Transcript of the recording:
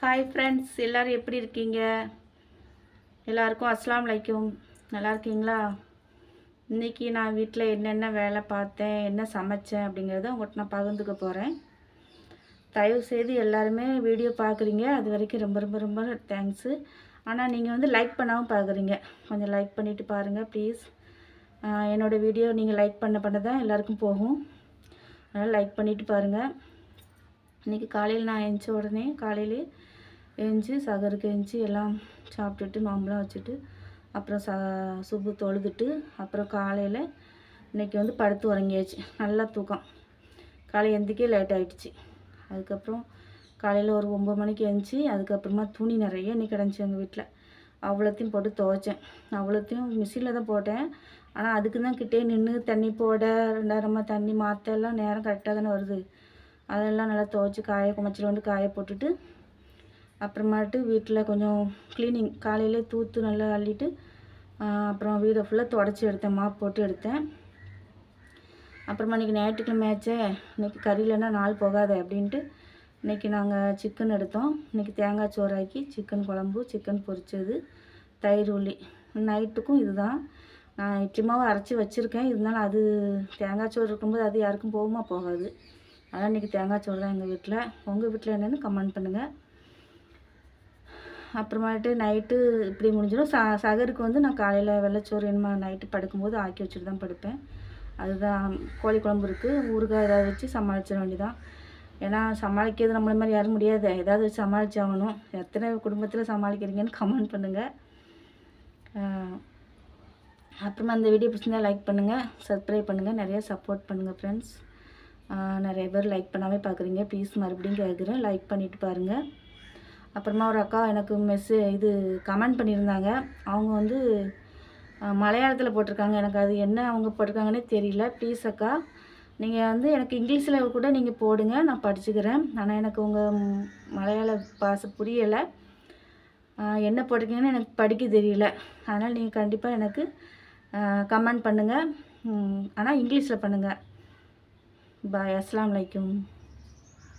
Hi friends எல்லோரும் எப்படி இருக்கீங்க? எல்லாருக்கும் அஸ்லாம் அலைக்கும். நல்லா இருக்கீங்களா? இன்றைக்கி நான் வீட்டில் என்னென்ன வேலை பார்த்தேன் என்ன சமைச்சேன் அப்படிங்கிறத உங்கள்கிட்ட நான் பகிர்ந்துக்க போகிறேன் தயவு செய்து எல்லாருமே வீடியோ பார்க்குறீங்க அது வரைக்கும் ரொம்ப ரொம்ப ரொம்ப தேங்க்ஸு ஆனால் நீங்கள் வந்து லைக் பண்ணாமல் பார்க்குறீங்க கொஞ்சம் லைக் பண்ணிவிட்டு பாருங்கள் ப்ளீஸ் என்னோடய வீடியோ நீங்கள் லைக் பண்ண பண்ண தான் எல்லாருக்கும் போகும். அதனால் லைக் பண்ணிவிட்டு பாருங்கள் இன்றைக்கி காலையில் நான் எழுந்த உடனே காலையிலே எழுஞ்சி சகருக்கு எழுந்துச்சி எல்லாம் சாப்பிட்டுட்டு நோம்பெலாம் வச்சுட்டு அப்புறம் ச சுப்பு தொழுதுட்டு அப்புறம் காலையில் இன்றைக்கி வந்து படுத்து உறங்கியாச்சு. நல்லா தூக்கம். காலை எந்திக்கே லேட் ஆகிடுச்சு அதுக்கப்புறம் காலையில் ஒரு ஒம்பது மணிக்கு எழுந்துச்சி அதுக்கப்புறமா துணி நிறைய இன்றைக்கி கிடந்துச்சு எங்கள் வீட்டில் அவ்வளோத்தையும் போட்டு துவைச்சேன். அவ்வளோத்தையும் மிஷினில் தான் போட்டேன். ஆனால் அதுக்கு தான் கிட்டே நின்று தண்ணி போட ரெண்டாயிரமா தண்ணி மாற்ற எல்லாம் நேரம் கரெக்டாக தானே வருது. அதெல்லாம் நல்லா துவைச்சி காய குமச்சில் வந்து காய போட்டுட்டு அப்புறமாட்டு வீட்டில் கொஞ்சம் க்ளீனிங் காலையிலே தூத்து நல்லா அள்ளிட்டு அப்புறம் வீடை ஃபுல்லாக தொடச்சி எடுத்தேன். மாப் போட்டு எடுத்தேன். அப்புறமா இன்றைக்கி ஞாயிற்றுக்கிழமை ஆச்சே. இன்றைக்கி கறி இல்லைன்னா நாள் போகாது அப்படின்ட்டு இன்றைக்கி நாங்கள் சிக்கன் எடுத்தோம். இன்றைக்கி தேங்காய் சோறாக்கி சிக்கன் குழம்பு சிக்கன் பொரிச்சது தயிர் உள்ளி. நைட்டுக்கும் இதுதான். நான் இட்லி மாவு அரைச்சி வச்சுருக்கேன். இருந்தாலும் அது தேங்காய் சோறு இருக்கும்போது அது யாருக்கும் போகுமா போகாது. அதான் இன்றைக்கி தேங்காய் சோறு தான் எங்கள் வீட்டில் உங்கள் வீட்டில் என்னென்னு கமெண்ட் பண்ணுங்கள் அப்புறமேட்டு நைட்டு இப்படி முடிஞ்சிடும். ச சகருக்கு வந்து நான் காலையில் வெள்ளைச்சோறு என்னமா நைட்டு படுக்கும்போது ஆக்கி வச்சுட்டு தான் படுப்பேன். அதுதான் கோழி குழம்பு இருக்குது ஊறுகாய் ஏதாவது வச்சு சமாளிச்சிட வேண்டியதான் ஏன்னா சமாளிக்கிறது நம்மள மாதிரி யாரும் முடியாது. ஏதாவது வச்சு சமாளிச்சாகணும் எத்தனை குடும்பத்தில் சமாளிக்கிறீங்கன்னு கமெண்ட் பண்ணுங்கள் அப்புறமா அந்த வீடியோ பிடிச்சிருந்தா லைக் பண்ணுங்கள் சப்ஸ்கிரைப் பண்ணுங்கள் நிறைய சப்போர்ட் பண்ணுங்கள் ஃப்ரெண்ட்ஸ் நிறைய பேர் லைக் பண்ணாமல் பார்க்குறீங்க. ப்ளீஸ் மறுபடியும் கேட்குறேன் லைக் பண்ணிவிட்டு பாருங்கள் அப்புறமா ஒரு அக்கா எனக்கு மெஸ்ஸு இது கமெண்ட் பண்ணியிருந்தாங்க. அவங்க வந்து மலையாளத்தில் போட்டிருக்காங்க. எனக்கு அது என்ன அவங்க போட்டிருக்காங்கன்னே தெரியல. ப்ளீஸ் அக்கா நீங்கள் வந்து எனக்கு இங்கிலீஷில் கூட நீங்கள் போடுங்க. நான் படிச்சுக்கிறேன். ஆனால் எனக்கு உங்கள் மலையாள பாஷை புரியலை. என்ன போட்டிருக்கீங்கன்னு எனக்கு படிக்க தெரியல. அதனால் நீங்கள் கண்டிப்பாக எனக்கு கமெண்ட் பண்ணுங்கள் ஆனால் இங்கிலீஷில் பண்ணுங்கள் bye assalamualaikum.